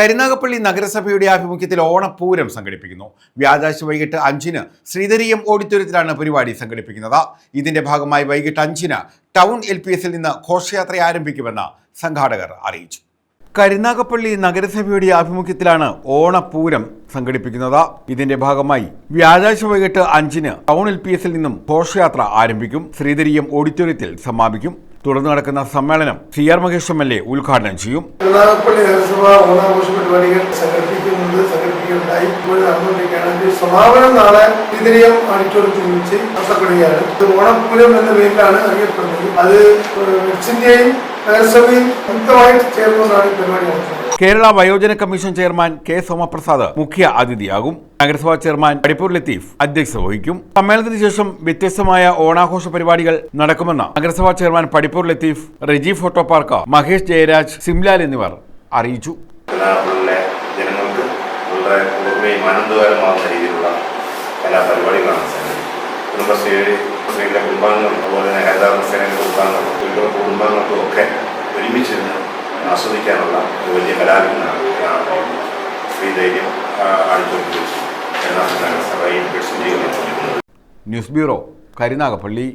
കരുനാഗപ്പള്ളി നഗരസഭയുടെ ആഭിമുഖ്യത്തിൽ ഓണപ്പൂരം സംഘടിപ്പിക്കുന്നു. വ്യാഴാഴ്ച വൈകിട്ട് അഞ്ചിന് ശ്രീധരീയം ഓഡിറ്റോറിയത്തിലാണ് പരിപാടി സംഘടിപ്പിക്കുന്നത്. ഇതിന്റെ ഭാഗമായി വൈകിട്ട് അഞ്ചിന് ടൗൺ എൽ നിന്ന് ഘോഷയാത്ര ആരംഭിക്കുമെന്ന് സംഘാടകർ അറിയിച്ചു. കരുനാഗപ്പള്ളി നഗരസഭയുടെ ആഭിമുഖ്യത്തിലാണ് ഓണപ്പൂരം സംഘടിപ്പിക്കുന്നത്. ഇതിന്റെ ഭാഗമായി വ്യാഴാഴ്ച വൈകിട്ട് അഞ്ചിന് ടൗൺ എൽ നിന്നും ഘോഷയാത്ര ആരംഭിക്കും. ശ്രീധരീയം ഓഡിറ്റോറിയത്തിൽ സമാപിക്കും. തുടർന്ന് നടക്കുന്ന സമ്മേളനം C R Mahesh M L A ഉദ്ഘാടനം ചെയ്യും. കരുനാഗപ്പള്ളി നഗരസഭ ഓണാഘോഷ പരിപാടികൾ സംഘടിപ്പിക്കുന്നുണ്ട് സംഘടിപ്പിക്കുകയുണ്ടായി. നടന്നുകൊണ്ടിരിക്കുകയാണ്. സമാപനം നാളെ ഇതിനെയും ഓഡിറ്റോറിയത്തിൽ വെച്ച് നടത്തപ്പെടുകയാണ്. ഓണപ്പൂരം എന്ന പേരിലാണ് അറിയപ്പെടുന്നത്. അത് വെക്സിന്റെയും ഈ പരിപാടി നടത്തുന്നത്. കേരള വയോജന കമ്മീഷൻ ചെയർമാൻ കെ സോമപ്രസാദ് മുഖ്യ അതിഥിയാകും. നഗരസഭാ ചെയർമാൻ പടിപ്പൂർ ലത്തീഫ് അധ്യക്ഷത വഹിക്കും. സമ്മേളനത്തിന് ശേഷം വ്യത്യസ്തമായ ഓണാഘോഷ പരിപാടികൾ നടക്കുമെന്ന് നഗരസഭാ chairman Padippur Latheef Reji photo park Mahesh Jayaraj Simlal എന്നിവർ അറിയിച്ചു. ജനങ്ങൾക്ക് വളരെ ആനന്ദകരമാകുന്ന രീതിയിലുള്ള കലാപരിപാടികളാണ് കുടുംബശ്രീ സ്ത്രീകളുടെ കുടുംബാംഗങ്ങൾ അതുപോലെ തന്നെ ഹരിതാകർമ്മ സേനയുടെ കുടുംബാംഗങ്ങൾ കുട്ടികളുടെ കുടുംബാംഗങ്ങൾക്കും ഒക്കെ ഒരുമിച്ച് നിന്ന് ആസ്വദിക്കാനുള്ള ഒരു വലിയ കലാവിനാണ് ശ്രീധൈര്യം ആടിച്ചോട്ട് എന്നാണ് ന്യൂസ് ബ്യൂറോ കരുനാഗപ്പള്ളി.